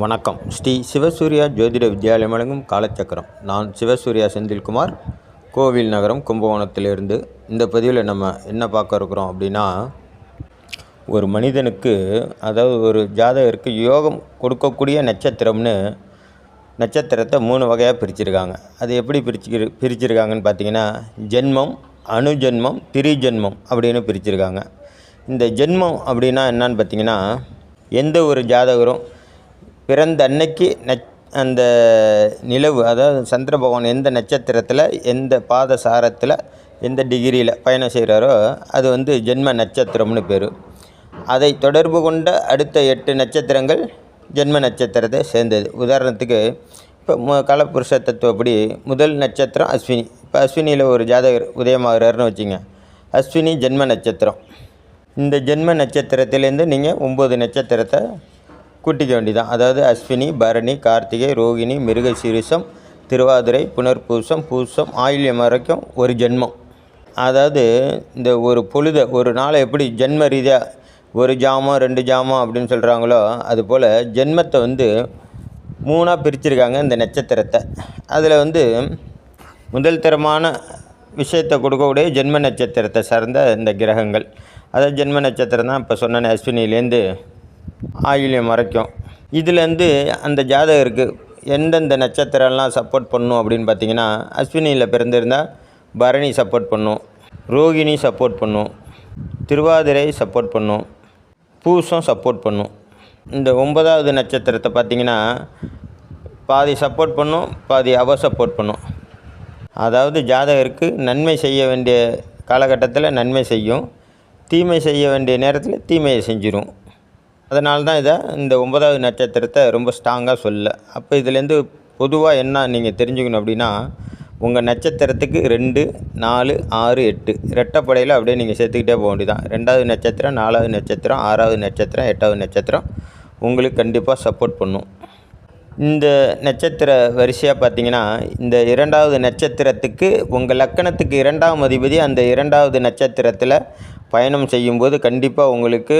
வணக்கம். ஸ்ரீ சிவசூர்யா ஜோதிட வித்யாலயம் வழங்கும் காலச்சக்கரம். நான் சிவசூர்யா செந்தில்குமார். கோவில் நகரம் கும்பகோணத்திலிருந்து. இந்த பதிவில் நம்ம என்ன பார்க்க இருக்கிறோம் அப்படின்னா ஒரு மனிதனுக்கு அதாவது ஒரு ஜாதகருக்கு யோகம் கொடுக்கக்கூடிய நட்சத்திரம்னு நட்சத்திரத்தை மூணு வகையாக பிரிச்சிருக்காங்க. அது எப்படி பிரிச்சு பிரிச்சிருக்காங்கன்னு பார்த்தீங்கன்னா ஜென்மம் அணுஜென்மம் திரிஜென்மம் அப்படின்னு பிரிச்சிருக்காங்க. இந்த ஜென்மம் அப்படின்னா என்னன்னு பார்த்தீங்கன்னா எந்த ஒரு ஜாதகரும் பிறந்த அன்னைக்கு நச் அந்த நிலவு அதாவது சந்திர பகவான் எந்த நட்சத்திரத்தில் எந்த பாத சாரத்தில் எந்த டிகிரியில் பயணம் செய்கிறாரோ அது வந்து ஜென்ம நட்சத்திரம்னு பேர். அதை தொடர்பு கொண்ட அடுத்த எட்டு நட்சத்திரங்கள் ஜென்ம நட்சத்திரத்தை சேர்ந்தது. உதாரணத்துக்கு இப்போ கலப்புருஷ தத்துவப்படி முதல் நட்சத்திரம் அஸ்வினி. இப்போ அஸ்வினியில் ஒரு ஜாதகர் உதயமாகிறாருன்னு வச்சுங்க. அஸ்வினி ஜென்ம நட்சத்திரம். இந்த ஜென்ம நட்சத்திரத்திலேருந்து நீங்கள் ஒம்பது நட்சத்திரத்தை கூட்டிக்க வேண்டிதான் அதாவது அஸ்வினி பரணி கார்த்திகை ரோகிணி மிருகசீரிஷம் திருவாதிரை புனர்பூசம் பூசம் ஆயில்யம் வரைக்கும் ஒரு ஜென்மம். அதாவது இந்த ஒரு பொழுதை ஒரு நாளை எப்படி ஜென்ம ரீதியாக ஒரு ஜாமம் ரெண்டு ஜாமம் அப்படின்னு சொல்கிறாங்களோ அதுபோல் ஜென்மத்தை வந்து மூணாக பிரிச்சிருக்காங்க இந்த நட்சத்திரத்தை. அதில் வந்து முதல் தரமான விஷயத்தை கொடுக்கக்கூடிய ஜென்ம நட்சத்திரத்தை சார்ந்த இந்த கிரகங்கள். அதாவது ஜென்ம நட்சத்திரம் தான் இப்போ சொன்னேன் அஸ்வினிலேருந்து ஆயில்யம் வரைக்கும் இதுலேருந்து அந்த ஜாதகருக்கு எந்தெந்த நட்சத்திரம்லாம் சப்போர்ட் பண்ணும் அப்படின்னு பார்த்தீங்கன்னா அஸ்வினியில் பிறந்திருந்தால் பரணி சப்போர்ட் பண்ணும் ரோகிணி சப்போர்ட் பண்ணும் திருவாதிரை சப்போர்ட் பண்ணும் பூசம் சப்போர்ட் பண்ணும். இந்த ஒன்பதாவது நட்சத்திரத்தை பார்த்தீங்கன்னா பாதி சப்போர்ட் பண்ணும் பாதி அவ சப்போர்ட் பண்ணும். அதாவது ஜாதகருக்கு நன்மை செய்ய வேண்டிய காலகட்டத்தில் நன்மை செய்யும் தீமை செய்ய வேண்டிய நேரத்தில் தீமையை செஞ்சிடும் அதனால தான் இதை இந்த ஒன்பதாவது நட்சத்திரத்தை ரொம்ப ஸ்ட்ராங்காக சொல்ல அப்போ இதுலேருந்து பொதுவாக என்ன நீங்கள் தெரிஞ்சுக்கணும் அப்படின்னா உங்கள் நட்சத்திரத்துக்கு ரெண்டு நாலு ஆறு எட்டு ரெட்டப்படையில் அப்படியே நீங்கள் சேர்த்துக்கிட்டே போக வேண்டியதான் ரெண்டாவது நட்சத்திரம் நாலாவது நட்சத்திரம் ஆறாவது நட்சத்திரம் எட்டாவது நட்சத்திரம். உங்களுக்கு கண்டிப்பாக சப்போர்ட் பண்ணும். இந்த நட்சத்திர வரிசையாக பார்த்தீங்கன்னா இந்த இரண்டாவது நட்சத்திரத்துக்கு உங்கள் லக்கணத்துக்கு இரண்டாம் அதிபதி அந்த இரண்டாவது நட்சத்திரத்தில் பயணம் செய்யும்போது கண்டிப்பாக உங்களுக்கு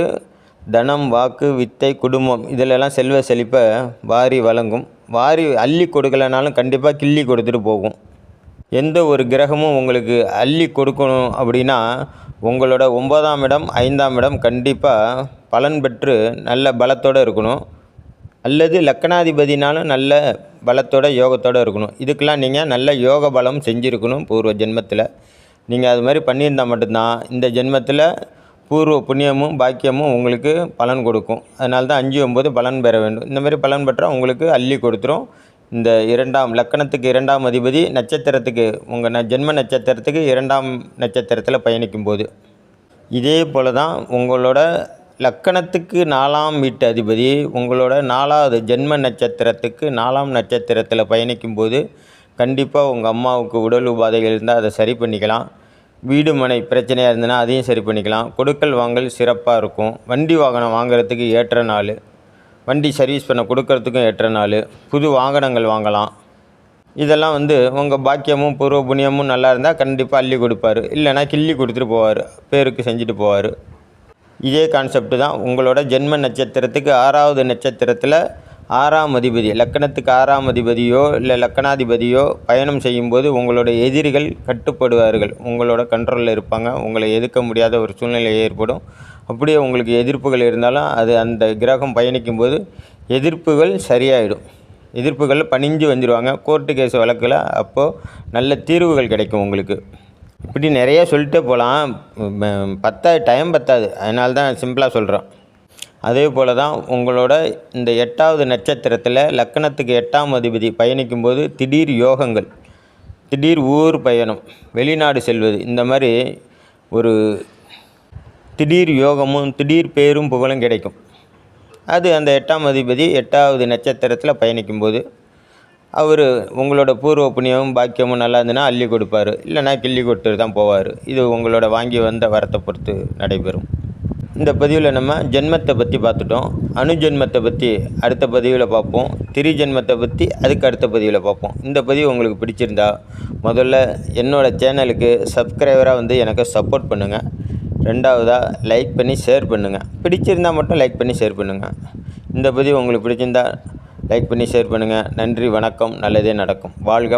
தனம் வாக்கு வித்தை குடும்பம் இதிலெல்லாம் செல்வ செழிப்பை வாரி வழங்கும். வாரி அள்ளி கொடுக்கலனாலும் கண்டிப்பாக கிள்ளி கொடுத்துட்டு போகும். எந்த ஒரு கிரகமும் உங்களுக்கு அள்ளி கொடுக்கணும் அப்படின்னா உங்களோட ஒன்பதாம் இடம் ஐந்தாம் இடம் கண்டிப்பாக பலன் பெற்று நல்ல பலத்தோடு இருக்கணும். அல்லது லக்கணாதிபதினாலும் நல்ல பலத்தோட யோகத்தோடு இருக்கணும். இதுக்கெல்லாம் நீங்கள் நல்ல யோக பலம் செஞ்சுருக்கணும் பூர்வ ஜென்மத்தில். நீங்கள் அது மாதிரி பண்ணியிருந்தால் மட்டும்தான் இந்த ஜென்மத்தில் பூர்வ புண்ணியமும் பாக்கியமும் உங்களுக்கு பலன் கொடுக்கும். அதனால தான் அஞ்சு ஒம்பது பலன் பெற வேண்டும். இந்த மாதிரி பலன் பெற்றால் உங்களுக்கு அள்ளி கொடுத்துரும். இந்த இரண்டாம் லக்கணத்துக்கு இரண்டாம் அதிபதி நட்சத்திரத்துக்கு உங்கள் ந ஜென்ம நட்சத்திரத்துக்கு இரண்டாம் நட்சத்திரத்தில் பயணிக்கும் போது இதே போல் தான் உங்களோட லக்கணத்துக்கு நாலாம் வீட்டு அதிபதி உங்களோட நாலாவது ஜென்ம நட்சத்திரத்துக்கு நாலாம் நட்சத்திரத்தில் பயணிக்கும் போது கண்டிப்பாக உங்கள் அம்மாவுக்கு உடல் உபாதைகள் இருந்தால் அதை சரி பண்ணிக்கலாம். வீடு மனை பிரச்சனையாக இருந்ததுன்னா அதையும் சரி பண்ணிக்கலாம். கொடுக்கல் வாங்கல் சிறப்பாக இருக்கும். வண்டி வாகனம் வாங்குறதுக்கு ஏற்ற நாள். வண்டி சர்வீஸ் பண்ண கொடுக்கறதுக்கும் ஏற்ற நாள். புது வாகனங்கள் வாங்கலாம். இதெல்லாம் வந்து உங்கள் பாக்கியமும் பூர்வ புண்ணியமும் நல்லா இருந்தால் கண்டிப்பாக அள்ளி கொடுப்பாரு. இல்லைனா கிள்ளி கொடுத்துட்டு போவார். பேருக்கு செஞ்சுட்டு போவார். இதே கான்செப்ட் தான் உங்களோட ஜென்ம நட்சத்திரத்துக்கு ஆறாவது நட்சத்திரத்தில் ஆறாம் அதிபதி லக்கணத்துக்கு ஆறாம் அதிபதியோ இல்லை லக்கணாதிபதியோ பயணம் செய்யும்போது உங்களோட எதிரிகள் கட்டுப்படுவார்கள். உங்களோட கண்ட்ரோலில் இருப்பாங்க. உங்களை எதிர்க்க முடியாத ஒரு சூழ்நிலை ஏற்படும். அப்படியே உங்களுக்கு எதிர்ப்புகள் இருந்தாலும் அது அந்த கிரகம் பயணிக்கும்போது எதிர்ப்புகள் சரியாயிடும். எதிர்ப்புகள் பணிஞ்சு வந்துடுவாங்க கோர்ட்டு கேஸ் வழக்கில் அப்போது நல்ல தீர்வுகள் கிடைக்கும் உங்களுக்கு. இப்படி நிறைய சொல்லிட்டே போகலாம். பத்தாது டைம் பத்தாது. அதனால தான் சிம்பிளாக சொல்கிறோம் அதே போல் தான் உங்களோட இந்த எட்டாவது நட்சத்திரத்தில் லக்கணத்துக்கு எட்டாம் அதிபதி பயணிக்கும்போது திடீர் யோகங்கள் திடீர் ஊர் பயணம் வெளிநாடு செல்வது இந்த மாதிரி ஒரு திடீர் யோகமும் திடீர் பேரும் புகழும் கிடைக்கும். அது அந்த எட்டாம் அதிபதி எட்டாவது நட்சத்திரத்தில் பயணிக்கும்போது அவர் உங்களோட பூர்வ புண்ணியமும் பாக்கியமும் நல்லா இருந்ததுன்னா அள்ளி கொடுப்பார். இல்லைனா கிள்ளி கொடுத்துட்டு தான் போவார். இது உங்களோட வாங்கி வந்த வரத்தை பொறுத்து நடைபெறும். இந்த பதிவில் நம்ம ஜென்மத்தை பற்றி பார்த்துட்டோம். அணுஜென்மத்தை பற்றி அடுத்த பதிவில் பார்ப்போம். திரி ஜென்மத்தை பற்றி அதுக்கு அடுத்த பதிவில் பார்ப்போம். இந்த பதிவு உங்களுக்கு பிடிச்சிருந்தா முதல்ல என்னோடய சேனலுக்கு சப்ஸ்கிரைபராக வந்து எனக்கு சப்போர்ட் பண்ணுங்கள் ரெண்டாவதாக லைக் பண்ணி ஷேர் பண்ணுங்கள் பிடிச்சிருந்தால் மட்டும் லைக் பண்ணி ஷேர் பண்ணுங்கள் இந்த பதிவு உங்களுக்கு பிடிச்சிருந்தா லைக் பண்ணி ஷேர் பண்ணுங்கள் நன்றி வணக்கம். நல்லதே நடக்கும். வாழ்க